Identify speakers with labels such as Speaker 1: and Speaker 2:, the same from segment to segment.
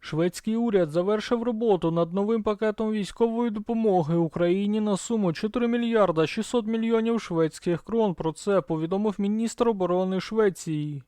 Speaker 1: Шведський уряд завершив роботу над новим пакетом військової допомоги Україні на суму 4 мільярда 600 мільйонів шведських крон. Про це повідомив міністр оборони Швеції.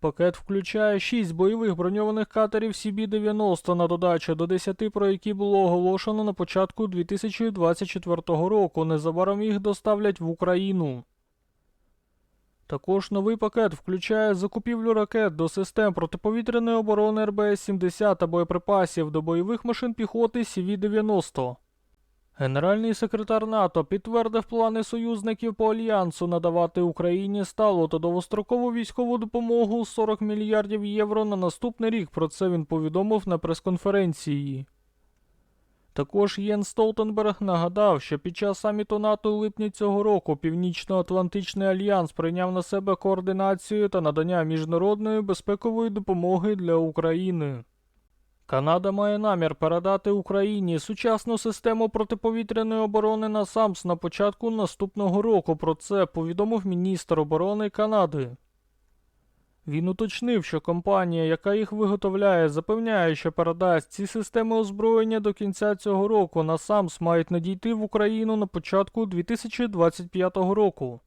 Speaker 1: Пакет включає 6 бойових броньованих катерів CB-90 на додачу до 10, про які було оголошено на початку 2024 року. Незабаром їх доставлять в Україну. Також новий пакет включає закупівлю ракет до систем протиповітряної оборони РБС-70 та боєприпасів до бойових машин піхоти CV-90. Генеральний секретар НАТО підтвердив плани союзників по альянсу надавати Україні сталу та довгострокову військову допомогу 40 мільярдів євро на наступний рік. Про це він повідомив на прес-конференції. Також Єн Столтенберг нагадав, що під час саміту НАТО у липні цього року Північно-Атлантичний альянс прийняв на себе координацію та надання міжнародної безпекової допомоги для України. Канада має намір передати Україні сучасну систему протиповітряної оборони на САМС на початку наступного року. Про це повідомив міністр оборони Канади. Він уточнив, що компанія, яка їх виготовляє, запевняє, що передасть ці системи озброєння до кінця цього року. На САМС мають надійти в Україну на початку 2025 року.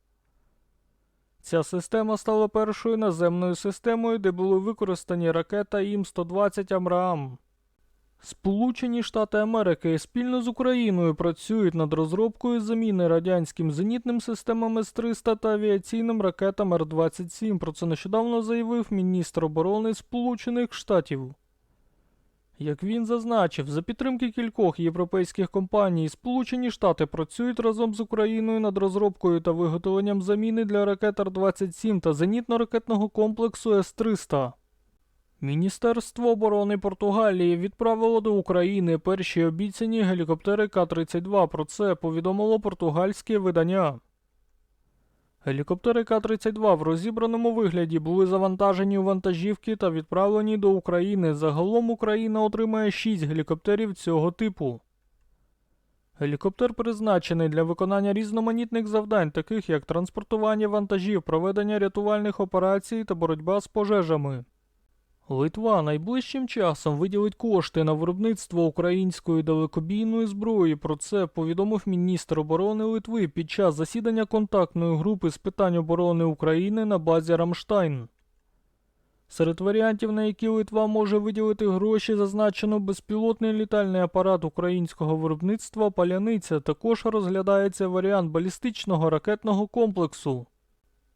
Speaker 1: Ця система стала першою наземною системою, де були використані ракета ІМ-120 Амраам. Сполучені Штати Америки спільно з Україною працюють над розробкою заміни радянським зенітним системам С-300 та авіаційним ракетам Р-27. Про це нещодавно заявив міністр оборони Сполучених Штатів. Як він зазначив, за підтримки кількох європейських компаній Сполучені Штати працюють разом з Україною над розробкою та виготовленням заміни для ракет Р-27 та зенітно-ракетного комплексу С-300. Міністерство оборони Португалії відправило до України перші обіцяні гелікоптери К-32. Про це повідомило португальське видання. Гелікоптери К-32 в розібраному вигляді були завантажені у вантажівки та відправлені до України. Загалом Україна отримає 6 гелікоптерів цього типу. Гелікоптер призначений для виконання різноманітних завдань, таких як транспортування вантажів, проведення рятувальних операцій та боротьба з пожежами. Литва найближчим часом виділить кошти на виробництво української далекобійної зброї. Про це повідомив міністр оборони Литви під час засідання контактної групи з питань оборони України на базі Рамштайн. Серед варіантів, на які Литва може виділити гроші, зазначено безпілотний літальний апарат українського виробництва Паляниця. Також розглядається варіант балістичного ракетного комплексу.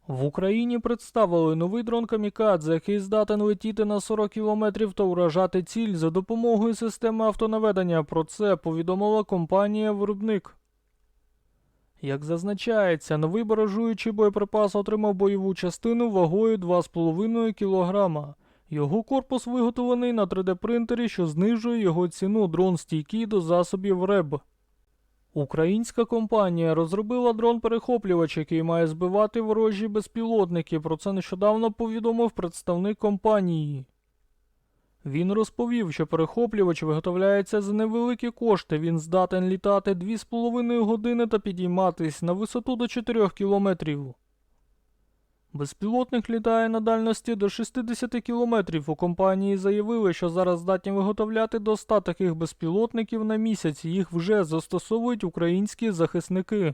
Speaker 1: В Україні представили новий дрон Камікадзе, який здатен летіти на 40 кілометрів та уражати ціль за допомогою системи автонаведення. Про це повідомила компанія-виробник. Як зазначається, новий баражуючий боєприпас отримав бойову частину вагою 2,5 кг. Його корпус виготовлений на 3D-принтері, що знижує його ціну дрон стійкий до засобів РЕБ. Українська компанія розробила дрон-перехоплювач, який має збивати ворожі безпілотники. Про це нещодавно повідомив представник компанії. Він розповів, що перехоплювач виготовляється за невеликі кошти. Він здатен літати 2,5 години та підійматись на висоту до 4 кілометрів. Безпілотник літає на дальності до 60 кілометрів. У компанії заявили, що зараз здатні виготовляти до 100 таких безпілотників на місяць. Їх вже застосовують українські захисники.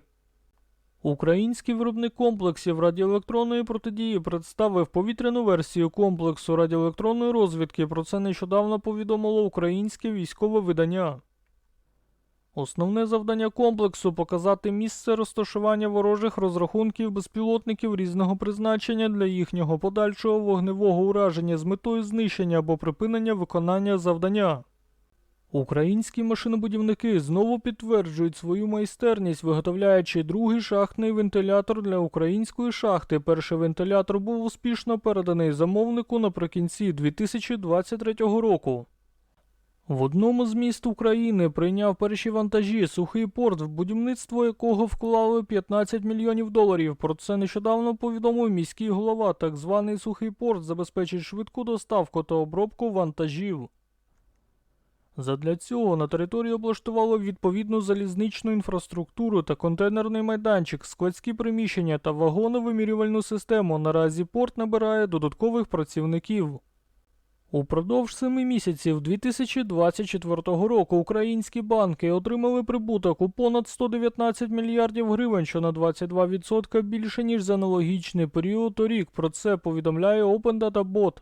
Speaker 1: Український виробник комплексів радіоелектронної протидії представив повітряну версію комплексу радіоелектронної розвідки. Про це нещодавно повідомило українське військове видання. Основне завдання комплексу показати місце розташування ворожих розрахунків безпілотників різного призначення для їхнього подальшого вогневого ураження з метою знищення або припинення виконання завдання. Українські машинобудівники знову підтверджують свою майстерність, виготовляючи другий шахтний вентилятор для української шахти. Перший вентилятор був успішно переданий замовнику наприкінці 2023 року. В одному з міст України прийняв перші вантажі сухий порт, в будівництво якого вклали 15 мільйонів доларів. Про це нещодавно повідомив міський голова. Так званий сухий порт забезпечить швидку доставку та обробку вантажів. Задля цього на території облаштували відповідну залізничну інфраструктуру та контейнерний майданчик, складські приміщення та вагоновимірювальну систему. Наразі порт набирає додаткових працівників. Упродовж семи місяців 2024 року українські банки отримали прибуток у понад 119 мільярдів гривень, що на 22% більше, ніж за аналогічний період торік. Про це повідомляє Open Data Bot.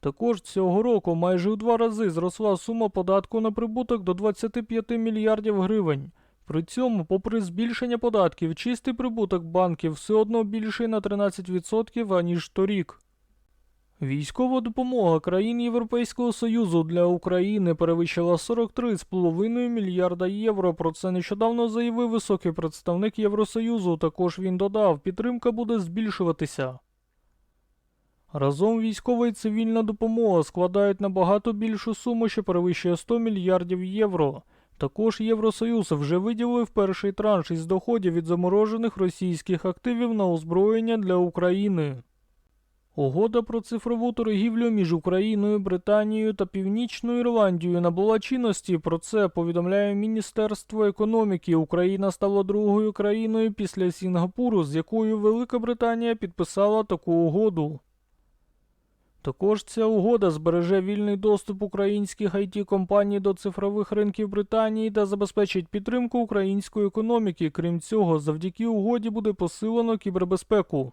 Speaker 1: Також цього року майже у два рази зросла сума податку на прибуток до 25 мільярдів гривень. При цьому, попри збільшення податків, чистий прибуток банків все одно більший на 13% аніж торік. Військова допомога країн Європейського Союзу для України перевищила 43,5 мільярда євро. Про це нещодавно заявив високий представник Євросоюзу. Також він додав, підтримка буде збільшуватися. Разом військова і цивільна допомога складають набагато більшу суму, що перевищує 100 мільярдів євро. Також Євросоюз вже виділив перший транш із доходів від заморожених російських активів на озброєння для України. Угода про цифрову торгівлю між Україною, Британією та Північною Ірландією набула чинності. Про це повідомляє Міністерство економіки. Україна стала другою країною після Сінгапуру, з якою Велика Британія підписала таку угоду. Також ця угода збереже вільний доступ українських it компаній до цифрових ринків Британії та забезпечить підтримку української економіки. Крім цього, завдяки угоді буде посилено кібербезпеку.